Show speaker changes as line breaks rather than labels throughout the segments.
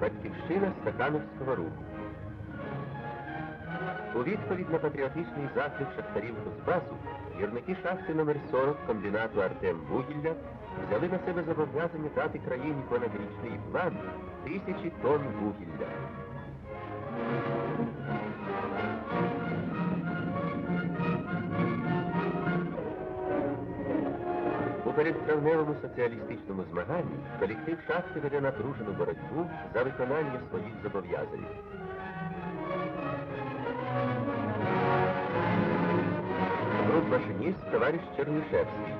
батьківщина стакановського руху. У відповідь на патріотичний заклик шахтарів Кузбасу, гірники шахти номер 40 комбінату Артем Вугілля взяли на себе зобов'язання дати країні понад річний план тисячі тонн вугілля. У передтравневому соціалістичному змаганні колектив шахти веде напружену боротьбу за виконання своїх зобов'язань. Груп машиніст товариш Чернишевський.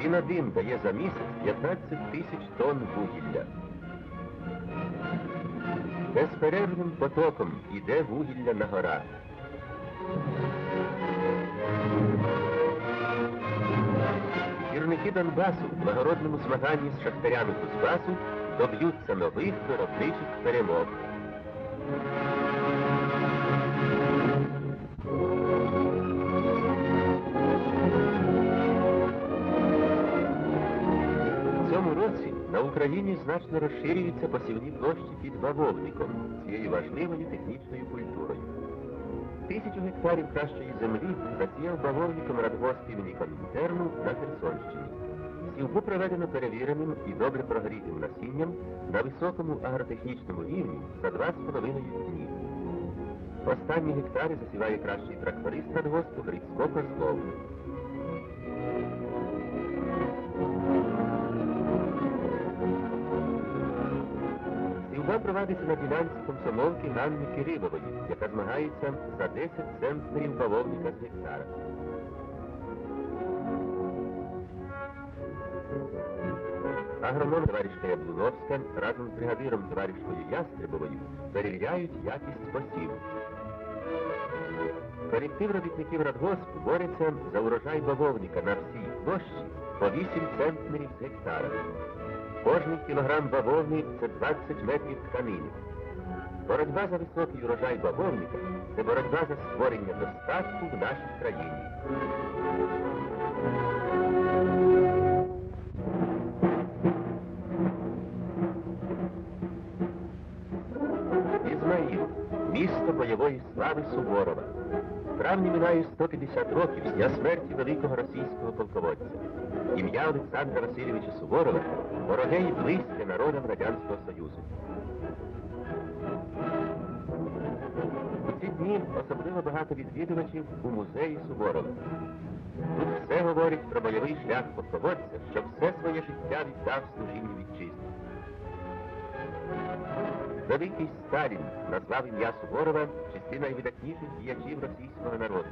Він один дає за місяць 15 тисяч тонн вугілля. Безперервним потоком іде вугілля на горах. Гірники Донбасу в благородному змаганні з шахтарями Кузбасу доб'ються нових виробничих перемог. В цьому році на Україні значно розширюються посівні площі під бавовником, цією важливою технічною культурою. Тисячу гектарів кращої землі засіяв бавовником радгосп імені Комінтерну на Херсонщині. Сівбу проведено перевіреним і добре прогрітим насінням на високому агротехнічному рівні за 2,5 дні. Останні гектари засіває кращий тракторист радгоспу Грицько Козлов. Сівба провадиться на ділянці комсомолки Ганни Кирилової, яка змагається за 10 центнерів бавовника з гектара. Агроном товаришка Яблуновська разом з бригадиром товаришкою Ястребовою перевіряють якість посіву. Колектив робітників радгоспу бореться за урожай бавовника на всій площі по 8 центнерів з гектара. Кожний кілограм бавовни це 20 метрів тканини. Боротьба за високий урожай бавовника це боротьба за створення достатку в нашій країні. Ізмаїл, місто бойової слави Суворова. Травні минає 150 років з дня смерті великого російського полководця. Ім'я Олександра Васильовича Суворова дороге і близьке народам Радянського Союзу. У ці дні особливо багато відвідувачів у музеї Суворова. Тут все говорить про бойовий шлях полководця, що все своє життя віддав служінню вітчизні. Великий Сталін назвав ім'я Суворова числі найвидатніших діячів російського народу.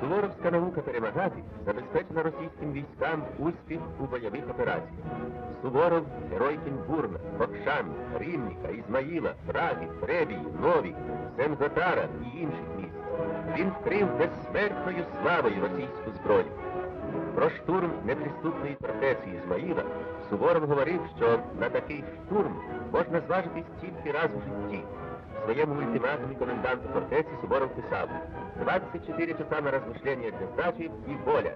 Суворовська наука перемагати забезпечила російським військам успіх у бойових операціях. Суворов герой Кінбурна, Бокшан, Рівніка, Ізмаїла, Праги, Требії, Нові, Сенготара і інших міст. Він вкрив безсмертною славою російську зброю. Про штурм неприступної фортеці Ізмаїла Суворов говорив, що на такий штурм можна зважитись тільки раз у житті. В своєму ультиматумі коменданту фортеці Суворов писав 24 часа на размышление для сдачи и воля.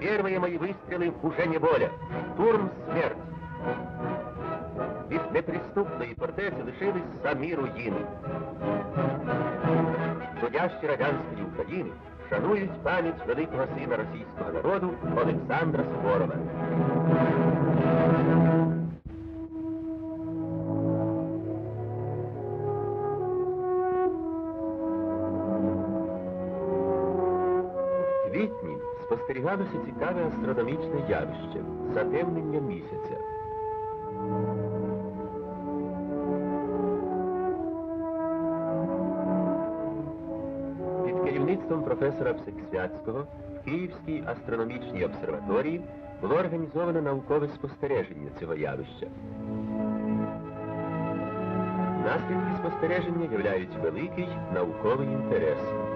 Первые мои выстрелы уже не воля. Штурм смерть. Від неприступної фортеці лишились самі руїни. Трудящі радянської України шанують пам'ять великого сина російського народу Олександра Суворова. Квітні спостерігалося цікаве астрономічне явище затемнення місяця. Керівництвом професора Псиксвятського в Київській астрономічній обсерваторії було організовано наукове спостереження цього явища. Наслідки спостереження являють великий науковий інтерес.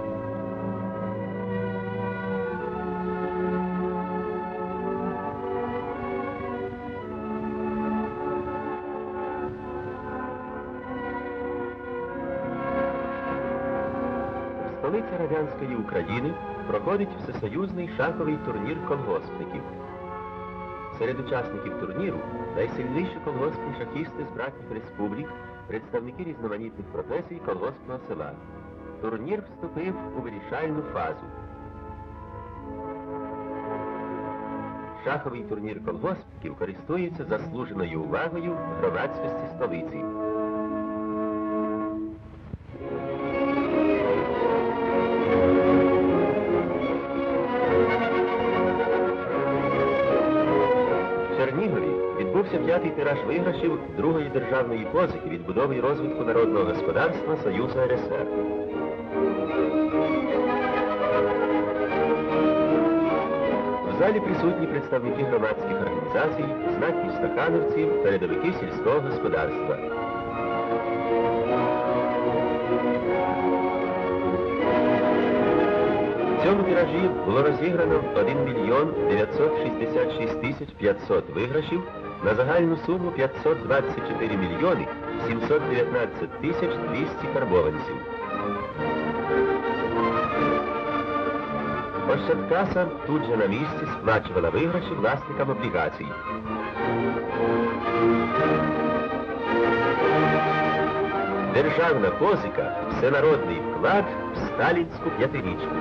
Столиця радянської України проходить всесоюзний шаховий турнір колгоспників. Серед учасників турніру найсильніші колгоспні шахісти з братніх республік, представники різноманітних професій колгоспного села. Турнір вступив у вирішальну фазу. Шаховий турнір колгоспників користується заслуженою увагою громадськості столиці. Тираж виграшів другої державної позики відбудови і розвитку народного господарства Союзу РСР. В залі присутні представники громадських організацій, знатні стахановці, передовики сільського господарства. В цьому тиражі було розіграно 1 мільйон 966 тисяч 500 виграшів на загальну суму 524 мільйони 719 тисяч 200 карбованців. Ощадкаса тут же на місці сплачувала виграші власникам облігацій. Державна позика – всенародний вклад в сталінську п'ятирічку.